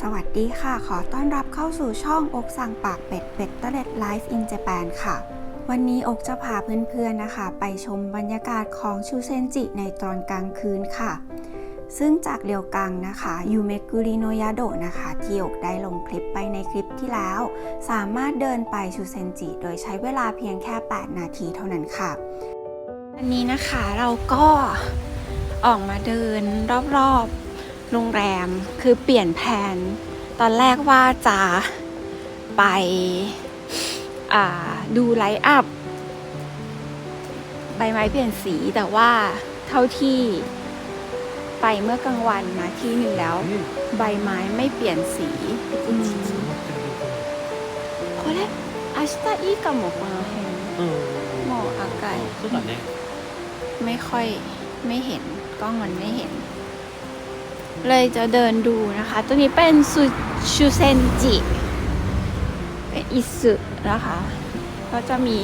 สวัสดีค่ะ ขอต้อนรับเข้าสู่ช่องอกสั่งปากเป็ดเป็ดเตเลดไลฟ์อินเจแปนค่ะ วันนี้อกจะพาเพื่อนๆนะคะ ไปชมบรรยากาศของชูเซนจิในตอนกลางคืนค่ะ ซึ่งจากเรียวกังนะคะยูเมกุริโนยาโดะนะคะที่อกได้ลงคลิปไปในคลิปที่แล้ว สามารถเดินไปชูเซนจิ โดยใช้เวลาเพียงแค่ 8 นาทีเท่านั้นค่ะวันนี้นะคะเราก็ออกมาเดินรอบๆ โรงแรมคือเปลี่ยนแผน ตอนแรกว่าจะไปอ่าดูไลท์อัพ ใบไม้เปลี่ยนสีแต่ว่าเท่าที่ไปเมื่อกลางวันมาที่หนึ่งแล้ว ใบไม้ไม่เปลี่ยนสีอืมこれ明日いいかもこの辺うんもう赤いそうだね ไม่ค่อยไม่เห็นกล้องมันไม่เห็น เลยจะเดินดูนะคะ ตัวนี้เป็นซูชูเซนจิเป็นอิสึนะคะ ก็จะมี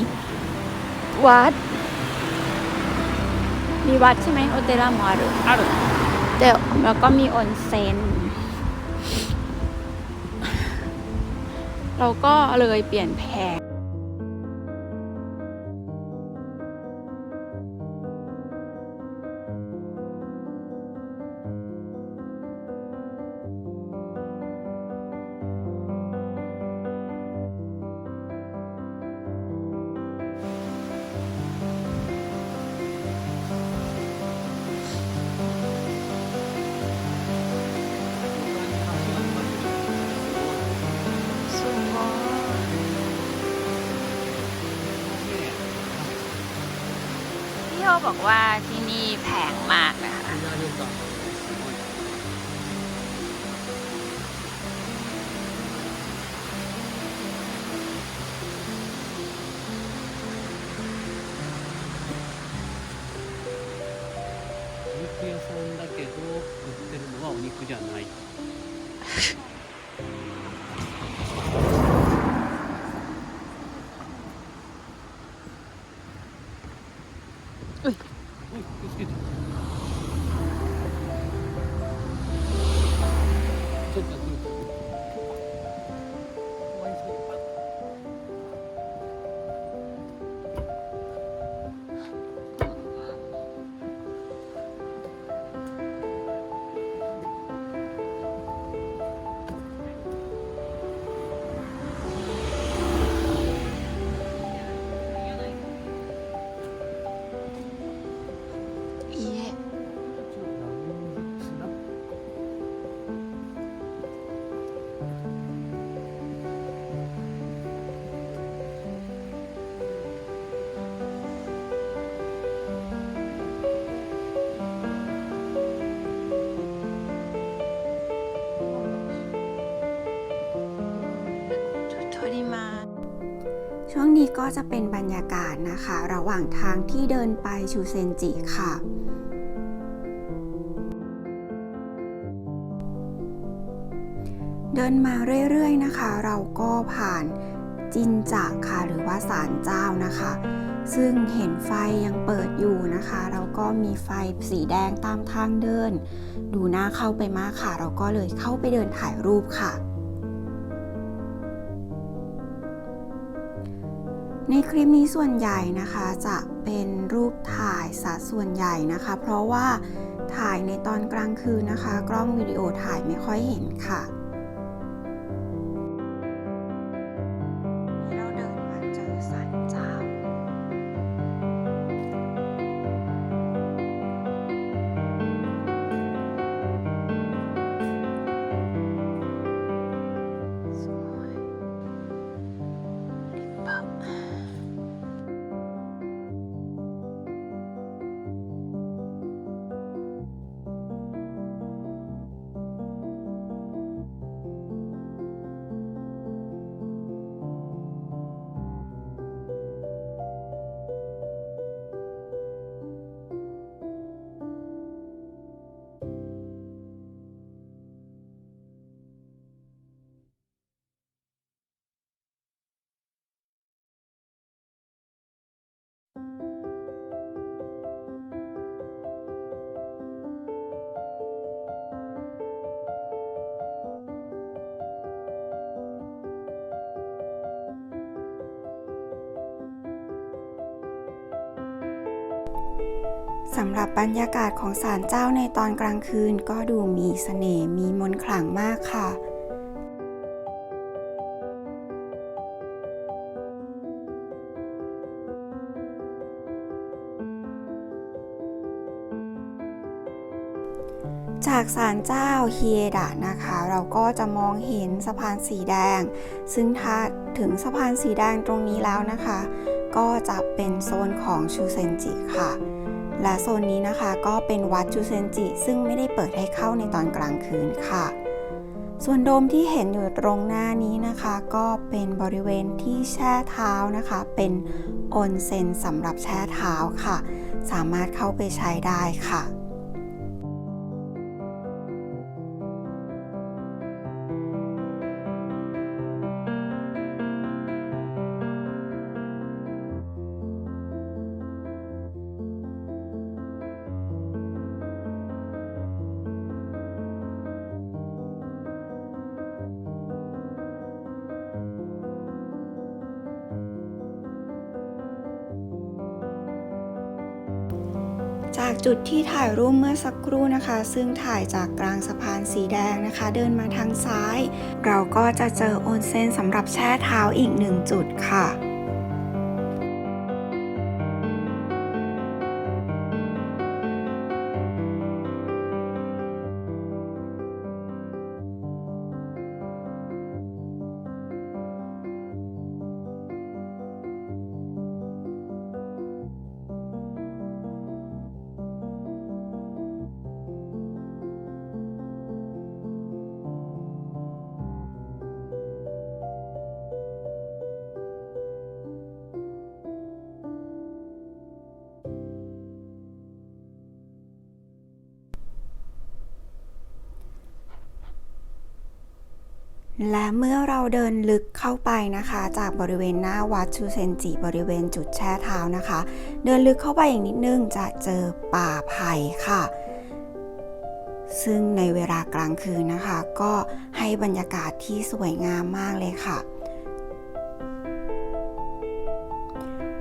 วัด มีวัดใช่ไหมโอเตระมอรุあるเดี๋ยวแล้วก็มีออนเซ็นเราก็เลยเปลี่ยนแผน บอกว่าที่นี่แพงมาก う ช่วงนี้ก็จะเป็นบรรยากาศนะคะ ระหว่างทางที่เดินไปชูเซนจิค่ะ เดินมาเรื่อยๆนะคะ เราก็ผ่านจินจักค่ะ หรือว่าศาลเจ้านะคะ ซึ่งเห็นไฟยังเปิดอยู่นะคะ แล้วก็มีไฟสีแดงตามทางเดิน ดูน่าเข้าไปมากค่ะ เราก็เลยเข้าไปเดินถ่ายรูปค่ะ ในคลิปนี้ส่วนใหญ่นะคะจะเป็นรูปถ่ายซะส่วนใหญ่นะคะ เพราะว่าถ่ายในตอนกลางคืนนะคะ กล้องวิดีโอถ่ายไม่ค่อยเห็นค่ะ สำหรับบรรยากาศของศาลเจ้าในตอนกลางคืนก็ดูมีเสน่ห์มีมนต์ขลังมากค่ะ จากศาลเจ้าเฮียดะนะคะ เราก็จะมองเห็นสะพานสีแดง ซึ่งถ้าถึงสะพานสีแดงตรงนี้แล้วนะคะ ก็จะเป็นโซนของชูเซนจิค่ะ และโซนนี้นะคะก็เป็นวัดจูเซนจิ ซึ่งไม่ได้เปิดให้เข้าในตอนกลางคืนค่ะ ส่วนโดมที่เห็นอยู่ตรงหน้านี้นะคะ ก็เป็นบริเวณที่แช่เท้านะคะ เป็นออนเซ็นสำหรับแช่เท้าค่ะ สามารถเข้าไปใช้ได้ค่ะ จากจุดที่ถ่ายรูปเมื่อสักครู่นะคะ ซึ่งถ่ายจากกลางสะพานสีแดงนะคะ เดินมาทางซ้าย เราก็จะเจอโอนเซ็นสำหรับแช่เท้าอีกหนึ่งจุดค่ะ และเมื่อเราเดินลึกเข้าไปนะคะ จากบริเวณหน้าวัดชูเซนจิบริเวณจุดแช่เท้านะคะ เดินลึกเข้าไปอีกนิดนึงจะเจอป่าไผ่ค่ะ ซึ่งในเวลากลางคืนนะคะ ก็ให้บรรยากาศที่สวยงามมากเลยค่ะ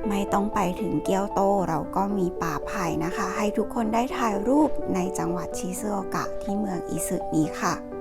ไม่ต้องไปถึงเกียวโตเราก็มีป่าไผ่นะคะ ให้ทุกคนได้ถ่ายรูปในจังหวัดชิซึโอกะที่เมืองอิซึนี้ค่ะ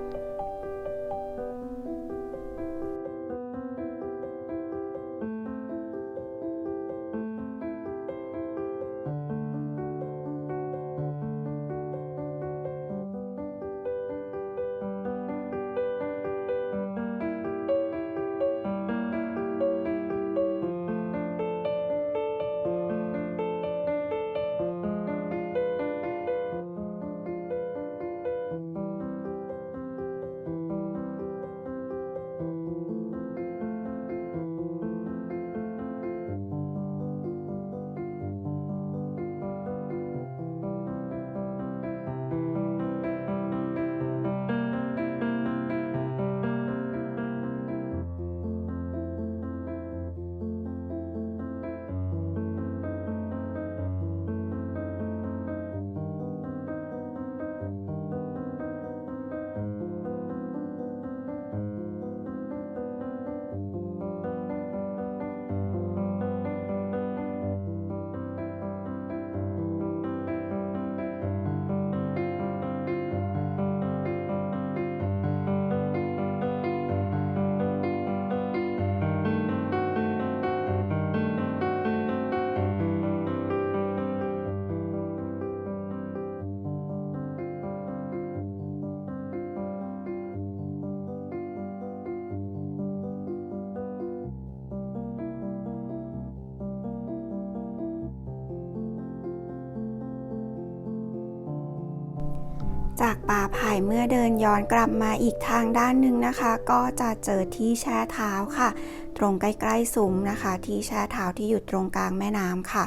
จากป่าไผ่เมื่อเดินย้อนกลับมาอีกทางด้านหนึ่งนะคะ ก็จะเจอที่แช่เท้าค่ะ ตรงใกล้ๆซุ้มนะคะ ที่แช่เท้าที่อยู่ตรงกลางแม่น้ำค่ะ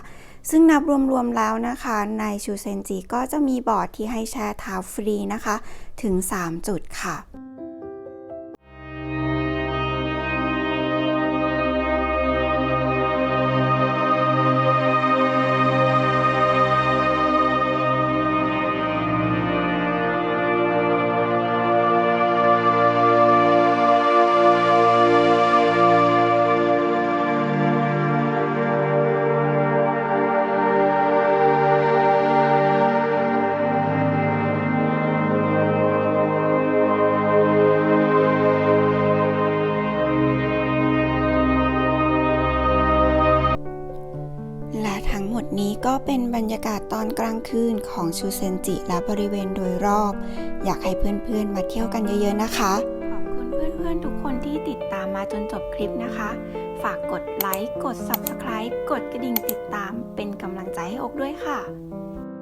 ซึ่งนับรวมๆแล้วนะคะ ในชูเซนจิก็จะมีบอร์ดที่ให้แช่เท้าฟรีนะคะ ถึง 3 จุดค่ะ นี้ก็เป็นบรรยากาศตอนกลางคืนของชูเซนจิและบริเวณโดยรอบ อยากให้เพื่อนๆมาเที่ยวกันเยอะๆนะคะ ขอบคุณเพื่อนๆทุกคนที่ติดตามมาจนจบคลิปนะคะ ฝากกดไลค์ กด Subscribe กดกระดิ่งติดตามเป็นกำลังใจให้อกด้วยค่ะ